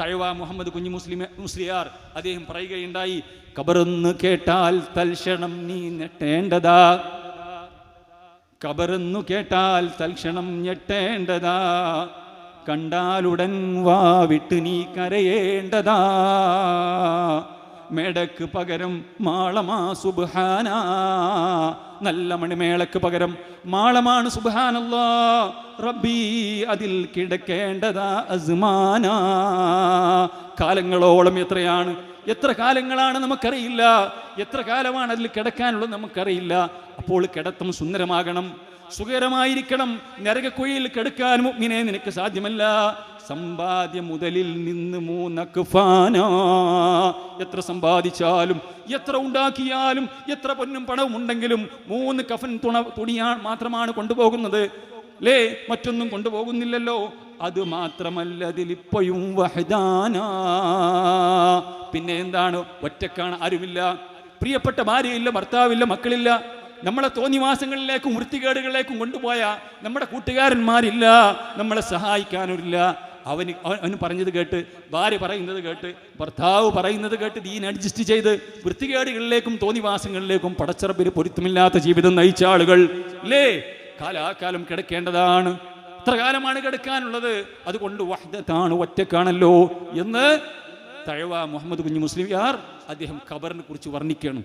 തഴവ മുഹമ്മദ് കുഞ്ഞു മുസ്ലിം മുസ്ലിയാർ അദ്ദേഹം പറയുകയുണ്ടായി കബറെന്ന് കേട്ടാൽ തൽക്ഷണം നീ ഞെട്ടേണ്ടതാ. കബറെന്നു കേട്ടാൽ തൽക്ഷണം ഞെട്ടേണ്ടതാ. കണ്ടാലുടൻ വാവിട്ട് നീ കരയേണ്ടതാ. മേടക്ക് പകരം മാളമാ സുബാന നല്ല മണിമേളക്ക് പകരം മാളമാണ് സുബാനല്ലോ റബ്ബി അതിൽ കിടക്കേണ്ടതാ അസ്മാന. കാലങ്ങളോളം എത്രയാണ് എത്ര കാലങ്ങളാണ് നമുക്കറിയില്ല. എത്ര കാലമാണ് അതിൽ കിടക്കാനുള്ളത് നമുക്കറിയില്ല. അപ്പോൾ കിടത്തം സുന്ദരമാകണം. സുഖകരമായിരിക്കണം. നരകക്കുഴിയിൽ കിടക്കാൻ മുഗ്മിനെ നിനക്ക് സാധ്യമല്ല. സമ്പാദ്യ മുതലിൽ നിന്ന് മൂന്നക്കുഫാന എത്ര സമ്പാദിച്ചാലും എത്ര ഉണ്ടാക്കിയാലും എത്ര പൊന്നും പണവും ഉണ്ടെങ്കിലും മൂന്ന് കഫൻ തുണ തുണിയാ മാത്രമാണ് കൊണ്ടുപോകുന്നത്. ലേ മറ്റൊന്നും കൊണ്ടുപോകുന്നില്ലല്ലോ. അത് മാത്രമല്ല അതിലിപ്പോഴും വഹദാന. പിന്നെ എന്താണ്? ഒറ്റക്കാണ് ആരുമില്ല. പ്രിയപ്പെട്ട ഭാര്യയില്ല ഭർത്താവില്ല മക്കളില്ല. നമ്മളെ തോന്നിവാസങ്ങളിലേക്കും വൃത്തികേടുകളിലേക്കും കൊണ്ടുപോയ നമ്മുടെ കൂട്ടുകാരന്മാരില്ല. നമ്മളെ സഹായിക്കാനില്ല അവന് അവന് പറഞ്ഞത് കേട്ട് ഭാര്യ പറയുന്നത് കേട്ട് ഭർത്താവ് പറയുന്നത് കേട്ട് ദീൻ അഡ്ജസ്റ്റ് ചെയ്ത് വൃത്തികേടുകളിലേക്കും തോന്നിവാസങ്ങളിലേക്കും പടച്ചറപ്പിന് പൊരുത്തമില്ലാത്ത ജീവിതം നയിച്ച ആളുകൾ. അല്ലേ കാലാകാലം കിടക്കേണ്ടതാണ്. ഇത്ര കാലമാണ് കിടക്കാനുള്ളത്. അതുകൊണ്ട് വഹദത്താണ് ഒറ്റക്കാണല്ലോ എന്ന് തഴവ മുഹമ്മദ് കുഞ്ഞു മുസ്ലിം യാർ അദ്ദേഹം ഖബറിനെ കുറിച്ച് വർണിക്കണം